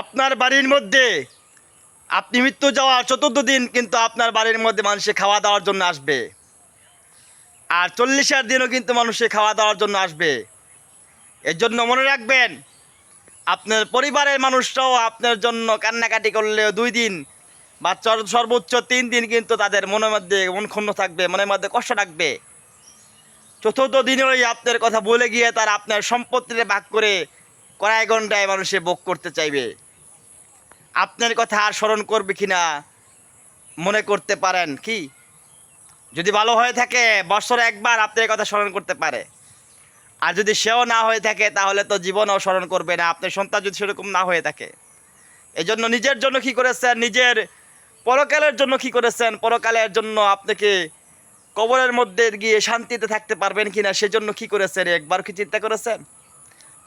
আপনার বাড়ির মধ্যে আপনি মৃত্যু যাওয়ার চতুর্থ দিন কিন্তু আপনার বাড়ির মধ্যে মানুষে খাওয়া দাওয়ার জন্য আসবে। আর চল্লিশের দিনও কিন্তু মানুষে খাওয়া দাওয়ার জন্য আসবে। এর জন্য মনে রাখবেন, আপনার পরিবারের মানুষরাও আপনার জন্য কান্নাকাটি করলেও দুই দিন বা সর্বোচ্চ তিন দিন কিন্তু তাদের মনের মধ্যে মন ক্ষুণ্ণ থাকবে, মনের মধ্যে কষ্ট থাকবে। চতুর্থ দিনেই আপনার কথা বলে গিয়ে তার আপনার সম্পত্তিতে ভাগ করে কড়াই ঘন্টায় মানুষে ভোগ করতে চাইবে। আপনার কথা আর স্মরণ করবে কি না মনে করতে পারেন, কি? যদি ভালো হয়ে থাকে, বছরে একবার আপনার কথা স্মরণ করতে পারে। আর যদি সেও না হয়ে থাকে, তাহলে তো জীবনও স্মরণ করবে না। আপনার সন্তান যদি সেরকম না হয়ে থাকে। এই জন্য নিজের জন্য কি করেছেন? নিজের পরকালের জন্য কি করেছেন? পরকালের জন্য আপনাকে কবরের মধ্যে গিয়ে শান্তিতে থাকতে পারবেন কিনা, সেজন্য কি করেছেন? একবার কি চিন্তা করেছেন?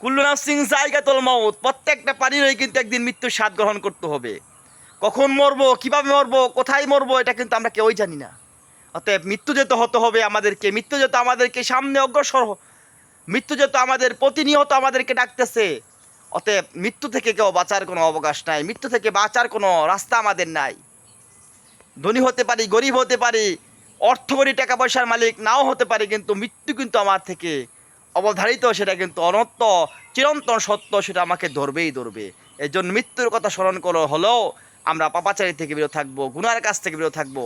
কুল্লু নাফসিং জায়গাতুল মাউত, প্রত্যেকটা পানিরই কিন্তু একদিন মৃত্যুর স্বাদ গ্রহণ করতে হবে। কখন মরবো, কীভাবে মরবো, কোথায় মরবো, এটা কিন্তু আমরা কেউই জানি না। অতএব মৃত্যু যেতে হতে হবে আমাদেরকে, মৃত্যু যেতে আমাদেরকে সামনে অগ্রসর মৃত্যু যেত আমাদের প্রতিনিয়ত আমাদেরকে ডাকতেছে। অতএব মৃত্যু থেকে কেউ বাঁচার কোনো অবকাশ নাই, মৃত্যু থেকে বাঁচার কোনো রাস্তা আমাদের নাই। ধনী হতে পারি, গরিব হতে পারি, অর্থকরী টাকা পয়সার মালিক নাও হতে পারি, কিন্তু মৃত্যু কিন্তু আমার থেকে অবধারিত সেটা কিন্তু অনত্য চিরন্তন সত্য সেটা আমাকে ধরবেই ধরবে। এই জন্য মৃত্যুর কথা স্মরণ করো, হলেও আমরা পাপাচারী থেকে বিরত থাকব, গুনার কাছ থেকে বিরত থাকব।